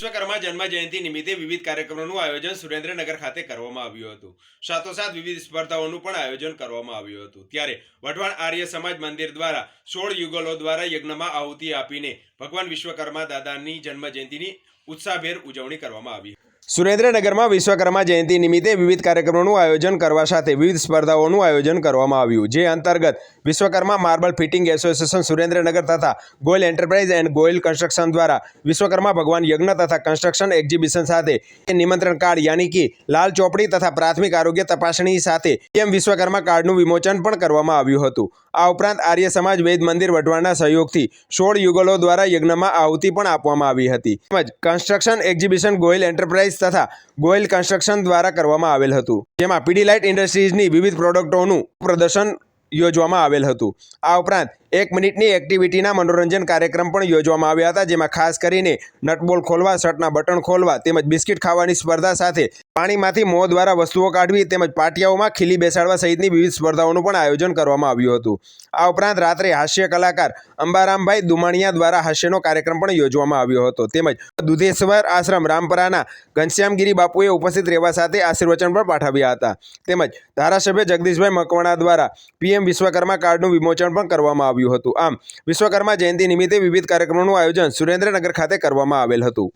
વિશ્વકર્મા જન્મ જયંતિ નિમિત્તે વિવિધ કાર્યક્રમોનું આયોજન સુરેન્દ્રનગર ખાતે કરવામાં આવ્યું હતું. સાથોસાથ વિવિધ સ્પર્ધાઓનું પણ આયોજન કરવામાં આવ્યું હતું. ત્યારે વઢવાણ આર્ય સમાજ મંદિર દ્વારા સોળ યુગલો દ્વારા યજ્ઞમાં આહુતિ આપીને ભગવાન વિશ્વકર્મા દાદાની જન્મ જયંતિની ઉત્સાહભેર ઉજવણી કરવામાં આવી સુરેન્દ્રનગરમાં વિશ્વકર્મા જયંતિ નિમિત્તે વિવિધ કાર્યક્રમોનું આયોજન કરવા સાથે વિવિધ સ્પર્ધાઓનું આયોજન કરવામાં આવ્યું, જે અંતર્ગત Vishwakarma marble fitting association Surendranagar તથા Goyal enterprise and Goyal construction દ્વારા વિશ્વકર્મા ભગવાન યજ્ઞ તથા કન્સ્ટ્રક્શન એક્ઝિબિશન સાથે નિમંત્રણ કાર્ડ યાની કે લાલ ચોપડી તથા પ્રાથમિક આરોગ્ય તપાસણી સાથે એમ વિશ્વકર્મા કાર્ડનું વિમોચન પણ કરવામાં આવ્યું હતું. આ ઉપરાંત આર્ય સમાજ વેદ મંદિર વઢવાણના સહયોગથી સોળ યુગલો દ્વારા યજ્ઞમાં આહુતિ પણ આપવામાં આવી હતી. તેમજ કન્સ્ટ્રક્શન એક્ઝિબિશન ગોયલ એન્ટરપ્રાઇઝ તથા ગોયલ કન્સ્ટ્રક્શન દ્વારા કરવામાં આવેલ હતું. જેમાં પીડીલાઇટ ઇન્ડસ્ટ્રીઝની વિવિધ પ્રોડક્ટોનું પ્રદર્શન યોજવામાં આવેલ હતું. આ ઉપરાંત એક મિનિટની એક્ટિવિટીના મનોરંજન કાર્યક્રમ પણ યોજવામાં આવ્યા હતા, જેમાં ખાસ કરીને નટબોલ ખોલવા, શર્ટના બટન ખોલવા તેમજ બિસ્કિટ ખાવાની સ્પર્ધા સાથે પાણીમાંથી મોં દ્વારા વસ્તુઓ કાઢવી તેમજ પાટિયાઓમાં ખીલી બેસાડવા સહિતની વિવિધ સ્પર્ધાઓનું પણ આયોજન કરવામાં આવ્યું હતું. આ ઉપરાંત રાત્રે હાસ્ય કલાકાર અંબારામભાઈ દુમાણિયા દ્વારા હાસ્યનો કાર્યક્રમ પણ યોજવામાં આવ્યો હતો. તેમજ દુધેશ્વર આશ્રમ રામપરાના ઘનશ્યામગીરી બાપુએ ઉપસ્થિત રહેવા સાથે આશીર્વચન પણ પાઠવ્યા હતા. તેમજ ધારાસભ્ય જગદીશભાઈ મકવાણા દ્વારા પીએમ વિશ્વકર્મા કાર્ડનું વિમોચન પણ કરવામાં આવ્યું હતું. આમ, વિશ્વકર્મા જયંતિ નિમિત્તે વિવિધ કાર્યક્રમોનું આયોજન સુરેન્દ્રનગર ખાતે કરવામાં આવેલ હતું.